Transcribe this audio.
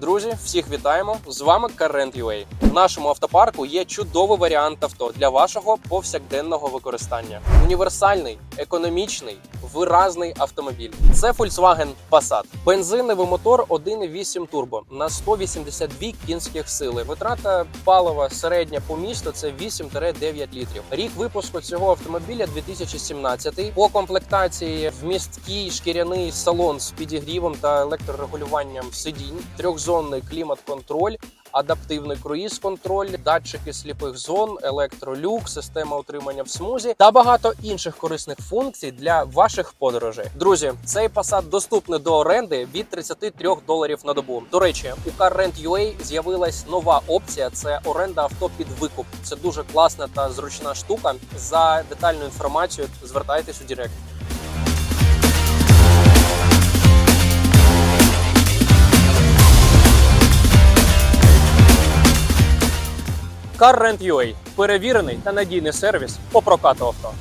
Друзі, всіх вітаємо! З вами Current.ua. В нашому автопарку є чудовий варіант авто для вашого повсякденного використання. Універсальний, економічний, виразний автомобіль. Це Volkswagen Passat. Бензиновий мотор 1.8 турбо на 182 кінських сили. Витрата палива середня по місту це 8-9 літрів. Рік випуску цього автомобіля 2017. По комплектації вмісткий шкіряний салон з підігрівом та електрорегулюванням сидінь, трьохзонний клімат-контроль. Адаптивний круїз-контроль, датчики сліпих зон, електролюк, система утримання в смузі та багато інших корисних функцій для ваших подорожей. Друзі, цей Passat доступний до оренди від 33 доларів на добу. До речі, у CarRent.ua з'явилась нова опція: це оренда авто під викуп. Це дуже класна та зручна штука. За детальну інформацію звертайтесь у Директ. CarRent.ua – перевірений та надійний сервіс по прокату авто.